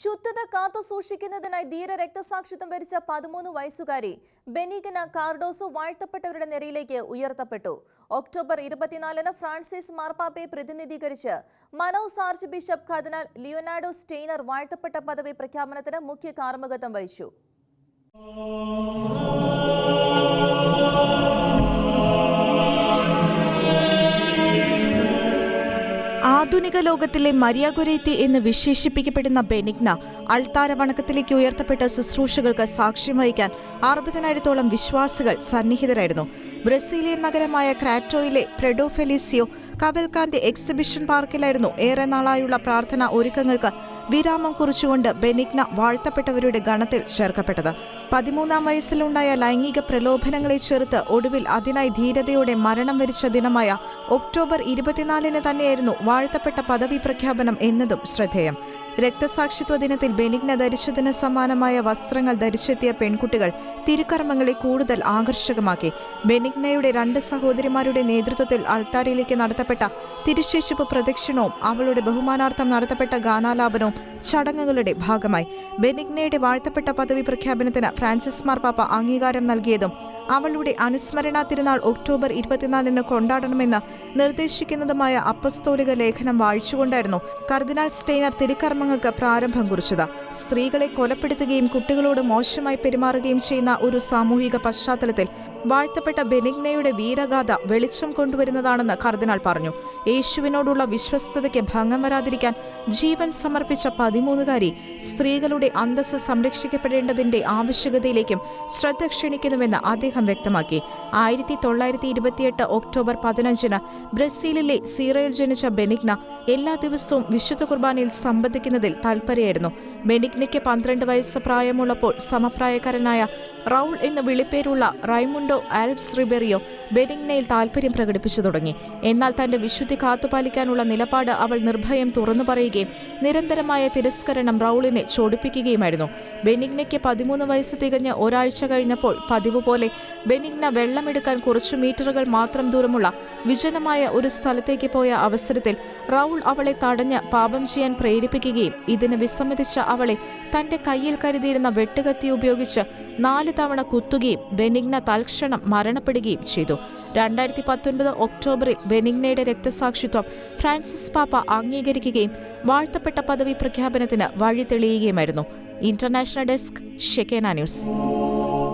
ശുദ്ധത കാത്തു സൂക്ഷിക്കുന്നതിനായി ധീര രക്തസാക്ഷിത്വം വരിച്ച പതിമൂന്ന് വയസ്സുകാരി ബെനീഗന കാർഡോസോ വാഴ്ത്തപ്പെട്ടവരുടെ നിരയിലേക്ക് ഉയർത്തപ്പെട്ടു. ഒക്ടോബർ ഇരുപത്തിനാലിന് ഫ്രാൻസിസ് മാർപ്പാപ്പയെ പ്രതിനിധീകരിച്ച് Manaus archbishop cardinal Leonardo Steiner വാഴ്ത്തപ്പെട്ട പദവി പ്രഖ്യാപനത്തിന് മുഖ്യ കാർമ്മികത്വം വഹിച്ചു. ആധുനിക ലോകത്തിലെ മരിയാഗുരേത്തി എന്ന് വിശേഷിപ്പിക്കപ്പെടുന്ന ബെനിഗ്ന അൾത്താര വണക്കത്തിലേക്ക് ഉയർത്തപ്പെട്ട ശുശ്രൂഷകൾക്ക് സാക്ഷ്യം വഹിക്കാൻ അറുപതിനായിരത്തോളം വിശ്വാസികൾ സന്നിഹിതരായിരുന്നു. ബ്രസീലിയൻ നഗരമായ ക്രാറ്റോയിലെ പ്രെഡോ ഫെലിസിയോ കവൽകാന്തി എക്സിബിഷൻ പാർക്കിലായിരുന്നു ഏറെ നാളായുള്ള പ്രാർത്ഥനാ ഒരുക്കങ്ങൾക്ക് വിരാമം കുറിച്ചുകൊണ്ട് ബെനിഗ്ന വാഴ്ത്തപ്പെട്ടവരുടെ ഗണത്തിൽ ചേർക്കപ്പെട്ടത്. പതിമൂന്നാം വയസ്സിലുണ്ടായ ലൈംഗിക പ്രലോഭനങ്ങളെ ചെറുത്ത് ഒടുവിൽ അതിനായി ധീരതയോടെ മരണം വരിച്ച ദിനമായ ഒക്ടോബർ ഇരുപത്തിനാലിന് തന്നെയായിരുന്നു വാഴ്ത്തപ്പെട്ട പദവി പ്രഖ്യാപനം എന്നതും ശ്രദ്ധേയം. രക്തസാക്ഷിത്വ ദിനത്തിൽ ബെനിഗ്ന ധരിച്ചതിന് സമാനമായ വസ്ത്രങ്ങൾ ധരിച്ചെത്തിയ പെൺകുട്ടികൾ തിരുക്കർമ്മങ്ങളെ കൂടുതൽ ആകർഷകമാക്കി. ബെനിഗ്നയുടെ രണ്ട് സഹോദരിമാരുടെ നേതൃത്വത്തിൽ അൾത്താരയിലേക്ക് നടത്തപ്പെട്ട തിരുശേഷിപ്പ് പ്രദക്ഷിണവും അവളുടെ ബഹുമാനാർത്ഥം നടത്തപ്പെട്ട ഗാനാലാപനവും ചടങ്ങുകളുടെ ഭാഗമായി. ബെനിഗ്നയുടെ വാഴ്ത്തപ്പെട്ട പദവി പ്രഖ്യാപനത്തിന് ഫ്രാൻസിസ് മാർപ്പാപ്പ അംഗീകാരം നൽകിയതും അവളുടെ അനുസ്മരണ തിരുനാൾ ഒക്ടോബർ ഇരുപത്തിനാലിന് കൊണ്ടാടണമെന്ന് നിർദ്ദേശിക്കുന്നതുമായ അപ്പസ്തോലിക ലേഖനം വായിച്ചുകൊണ്ടായിരുന്നു കർദിനാൾ സ്റ്റെയ്നർ തിരുക്കർമ്മങ്ങൾക്ക് പ്രാരംഭം കുറിച്ചത്. സ്ത്രീകളെ കൊലപ്പെടുത്തുകയും കുട്ടികളോട് മോശമായി പെരുമാറുകയും ചെയ്യുന്ന ഒരു സാമൂഹിക പശ്ചാത്തലത്തിൽ വാഴ്ത്തപ്പെട്ട ബെനിഗ്നയുടെ വീരഗാഥ വെളിച്ചം കൊണ്ടുവരുന്നതാണെന്ന് കർദിനാൾ പറഞ്ഞു. യേശുവിനോടുള്ള വിശ്വസ്തതയ്ക്ക് ഭംഗം വരാതിരിക്കാൻ ജീവൻ സമർപ്പിച്ച പതിമൂന്നുകാരി സ്ത്രീകളുടെ അന്തസ്സ് സംരക്ഷിക്കപ്പെടേണ്ടതിന്റെ ആവശ്യകതയിലേക്കും ശ്രദ്ധ ക്ഷണിക്കുന്നുവെന്ന് അദ്ദേഹം വ്യക്തമാക്കി. ആയിരത്തി തൊള്ളായിരത്തി ഇരുപത്തിയെട്ട് ഒക്ടോബർ പതിനഞ്ചിന് ബ്രസീലിലെ സീറയിൽ ജനിച്ച ബെനിഗ്ന എല്ലാ ദിവസവും വിശുദ്ധ കുർബാനയിൽ സംബന്ധിക്കുന്നതിൽ താൽപര്യമായിരുന്നു. ബെനിഗ്നയ്ക്ക് പന്ത്രണ്ട് വയസ്സ് പ്രായമുള്ളപ്പോൾ സമപ്രായക്കാരനായ റൗൾ എന്ന വിളിപ്പേരുള്ള റൈമുണ്ടോ ആൽബ്സ് റിബെറിയോ ബെനിഗ്നയിൽ താൽപര്യം പ്രകടിപ്പിച്ചു തുടങ്ങി. എന്നാൽ തന്റെ വിശുദ്ധി കാത്തുപാലിക്കാനുള്ള നിലപാട് അവൾ നിർഭയം തുറന്നു പറയുകയും നിരന്തരമായ തിരസ്കരണം റൗളിനെ ചോടിപ്പിക്കുകയുമായിരുന്നു. ബെനിഗ്നയ്ക്ക് പതിമൂന്ന് വയസ്സ് തികഞ്ഞ ഒരാഴ്ച കഴിഞ്ഞപ്പോൾ പതിവ് പോലെ ബെനിഗ്ന വെള്ളമെടുക്കാൻ കുറച്ചു മീറ്ററുകൾ മാത്രം ദൂരമുള്ള വിജനമായ ഒരു സ്ഥലത്തേക്ക് പോയ അവസരത്തിൽ റൗൾ അവളെ തടഞ്ഞ് പാപം ചെയ്യാൻ പ്രേരിപ്പിക്കുകയും ഇതിന് വിസമ്മതിച്ച അവളെ തന്റെ കയ്യിൽ കരുതിയിരുന്ന വെട്ടുകത്തി ഉപയോഗിച്ച് നാല് തവണ കുത്തുകയും ബെനിഗ്ന തൽക്ഷണം മരണപ്പെടുകയും ചെയ്തു. രണ്ടായിരത്തി പത്തൊൻപത് ഒക്ടോബറിൽ ബെനിഗ്നയുടെ രക്തസാക്ഷിത്വം ഫ്രാൻസിസ് പാപ്പ അംഗീകരിക്കുകയും വാഴ്ത്തപ്പെട്ട പദവി പ്രഖ്യാപനത്തിന് വഴി തെളിയുകയുമായിരുന്നു ഇന്റർനാഷണൽ ഡെസ്ക് ഷെക്കേന ന്യൂസ്.